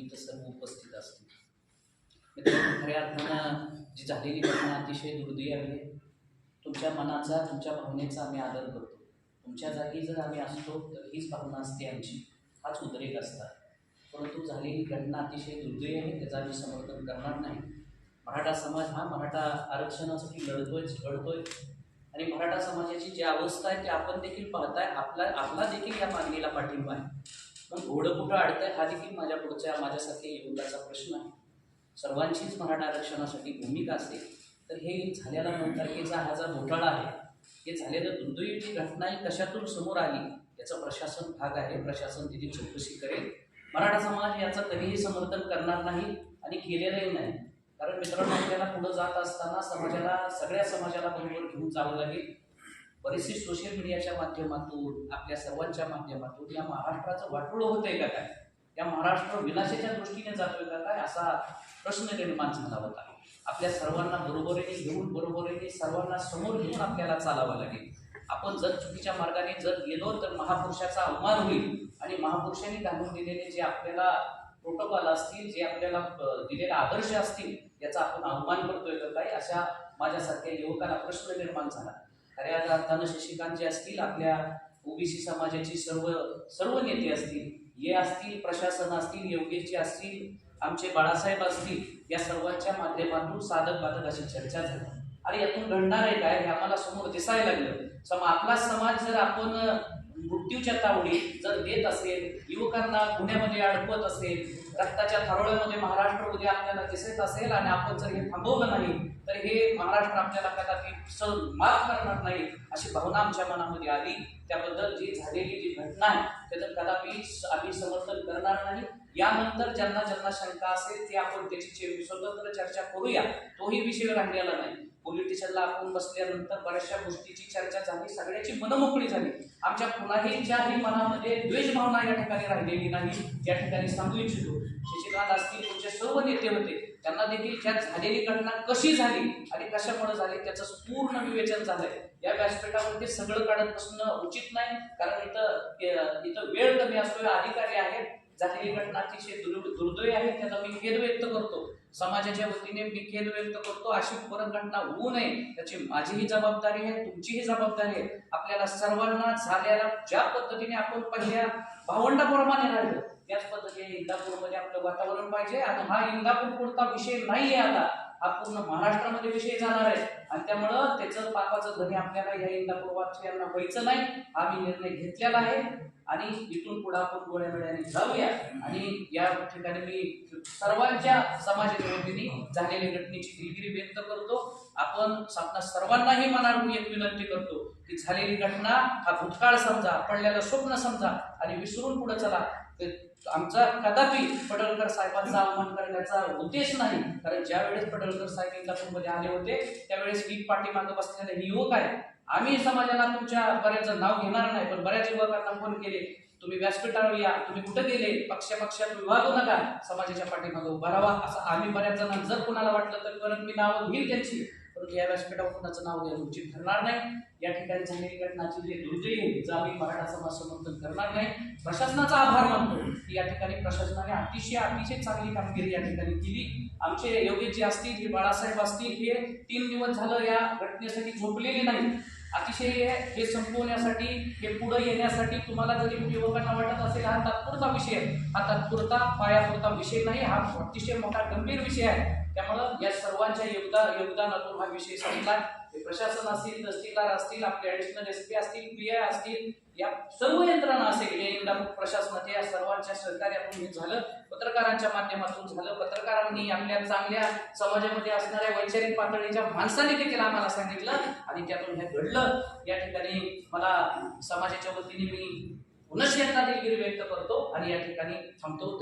इथं सर्व उपस्थित असतील. खऱ्या अर्थानं जी झालेली घटना अतिशय दुर्दैव आहे. तुमच्या मनाचा तुमच्या भावनेचा आम्ही आदर करतो. तुमच्या जागी जर आम्ही असतो तर हीच भावना असते आमची. हाच उद्रेक असतात परंतु झालेली घटना अतिशय दुर्दैव आहे त्याचं आम्ही समर्थन करणार नाही. मराठा समाज हा मराठा आरक्षणासाठी लढतोय लढतोय आणि मराठा समाजाची जी अवस्था आहे ती आपण देखील पाहताय. आपला आपला देखील या मागणीला पाठिंबा आहे. पण घोडं कुठं अडतंय हा देखील माझ्या पुढच्या माझ्यासारख्या युवकाचा प्रश्न आहे. सर्वांचीच मराठा आरक्षणासाठी भूमिका असेल तर हे झालेला नऊ तारखेचा हा जो घोटाळा आहे. हे झालेलं दुर्दैवीची घटना ही कशातून समोर आली याचा प्रशासन भाग आहे. प्रशासन तिची चौकशी करेल. मराठा समाज याचं कधीही समर्थन करणार नाही आणि केलेलंही नाही. कारण मित्रांनो आपल्याला पुढं जात असताना समाजाला सगळ्या समाजाला बरोबर घेऊन जावं लागेल. बरेचसे सोशल मीडियाच्या माध्यमातून आपल्या सर्वांच्या माध्यमातून या महाराष्ट्राचं वाटोळं होतंय का काय? या महाराष्ट्र विनाशाच्या दृष्टीने जातोय का काय? असा प्रश्न निर्माण झाला होता. आपल्या सर्वांना बरोबरीने घेऊन बरोबरीने सर्वांना समोर घेऊन आपल्याला चालावं लागेल. आपण जर चुकीच्या मार्गाने जर गेलो तर महापुरुषाचा अवमान होईल. आणि महापुरुषांनी घालून दिलेले जे आपल्याला प्रोटोकॉल असतील जे आपल्याला दिलेले आदर्श असतील याचा आपण अवमान करतोय का काय? अशा माझ्यासारख्या युवकाला प्रश्न निर्माण झाला. खऱ्या अर्थानं शशिकांत जे असतील आपल्या ओबीसी समाजाची सर्व सर्व नेते असतील हे असतील प्रशासन असतील योगेशजी असतील आमचे बाळासाहेब असतील या सर्वांच्या माध्यमातून साधक बाधक अशी चर्चा झाली. आणि यातून घडणार आहे काय? हे आम्हाला समोर दिसायला लागलं. सम आपला समाज जर आपण मृत्यूच्या तावडी जर देत असेल युवकांना गुन्ह्यामध्ये अडकवत असेल रक्ताच्या थारोळ्यामध्ये महाराष्ट्र उद्या आपल्याला दिसत असेल आणि आपण जर हे थांबवलं नाही तर हे महाराष्ट्र आपल्याला कदाचित स माफ करणार नाही अशी भावना आमच्या मनामध्ये आली. त्याबद्दल जी झालेली जी घटना आहे त्याचं कदापि आम्ही समर्थन करणार नाही. यानंतर ज्यांना ज्यांना शंका असेल ते आपण त्याची स्वतंत्र चर्चा करूया. तोही विषय राहिलेला नाही. पोलीस आपण बसल्यानंतर बऱ्याचशा गोष्टीची चर्चा झाली सगळ्याची मनमोकळी झाली. आमच्या कुणाहीच्याही मनामध्ये द्वेष भावना या ठिकाणी राहिलेली नाही या ठिकाणी सांगू इच्छितो. शशिकांत असतील तुमचे सर्व नेते होते. त्यांना देखील त्यात झालेली घटना कशी झाली आणि कशामुळे झाली त्याचं पूर्ण विवेचन झालंय. या व्यासपीठामध्ये सगळं काढत बसणं उचित नाही कारण इथं इथं वेळ कमी असतो अधिकारी आहेत. झालेली घटना अतिशय दुर् दुर्दैवी आहे त्याचा मी खेद व्यक्त करतो. समाजाच्या वतीने मी खेद व्यक्त करतो. अशी परत घटना होऊ नये. त्याची माझीही जबाबदारी आहे तुमचीही जबाबदारी आहे. आपल्याला सर्वांना झालेल्या ज्या पद्धतीने आपण पहिल्या भावंडाप्रमाणे राहिलो त्याच पद्धतीने इंदापूरमध्ये आपलं वातावरण पाहिजे. आणि हा इंदापूर पुरता विषय नाहीये आता. हा पूर्ण महाराष्ट्रामध्ये विषय जाणार आहे. आणि त्यामुळं त्याचं पापाचं धनी आपल्याला या इंदापूर यांना व्हायचं नाही. हा मी निर्णय घेतलेला आहे. आणि इथून पुढे आपण गोळ्या वेळाने जाऊया. आणि या ठिकाणी मी सर्वांच्या समाजाच्या वतीने झालेल्या घटनेची दिलगिरी व्यक्त करतो. आपण आपल्या सर्वांनाही मनातून एक विनंती करतो की झालेली घटना हा भूतकाळ समजा पडलेलं स्वप्न समजा आणि विसरून पुढे चला. आमचा कदापि पडळकर साहेबांचा अवमान करण्याचा उद्देश नाही. कारण ज्या वेळेस पडळकर साहेब इंदापूरमध्ये आले होते त्यावेळेस मी पाठीमागं बसलेले हे युवक आहे. आम्ही समाजाला तुमच्या बऱ्याच नाव घेणार नाही पण बऱ्याच युवकांना फोन केले. तुम्ही व्यासपीठावर या तुम्ही कुठे गेले? पक्ष पक्षात विभागू नका समाजाच्या पाठीमागं उभा राहा असं आम्ही बऱ्याच जणांना जर कोणाला वाटलं तर परत मी नावं घेईल त्यांची. परंतु या व्यासपीठावर नाव द्या उचित ठरणार नाही. या ठिकाणी झालेली घटनाची जे दुर्दैवी जामी आम्ही मराठा समाज समर्थन करणार नाही. प्रशासनाचा आभार मानतो की या ठिकाणी प्रशासनाने अतिशय अतिशय चांगली कामगिरी या ठिकाणी केली. आमचे योगेश जे असतील हे बाळासाहेब असतील हे तीन दिवस झालं या घटनेसाठी झोपलेले नाही अतिशय हे संपवण्यासाठी हे पुढे येण्यासाठी तुम्हाला जरी युवकांना वाटत असेल हा तात्पुरता विषय हा तात्पुरता पायापुरता विषय नाही हा अतिशय मोठा गंभीर विषय आहे. त्यामुळं या सर्वांच्या योगदान योगदानातून हा विषय संपला हे प्रशासन असतील तहसीलदार असतील आपले ऍडिशनल एस पी असतील पी आय असतील या सर्व यंत्रणा असेल या इंदापूर प्रशासनाच्या या सर्वांच्या सहकार्यातून हे झालं. पत्रकारांच्या माध्यमातून झालं. पत्रकारांनी आपल्या चांगल्या समाजामध्ये असणाऱ्या वैचारिक पातळीच्या माणसाने देखील आम्हाला सांगितलं आणि त्यातून हे घडलं. या ठिकाणी मला समाजाच्या वतीने मी पुनश्चेतना देखील दिलगिरी व्यक्त करतो आणि या ठिकाणी थांबतो.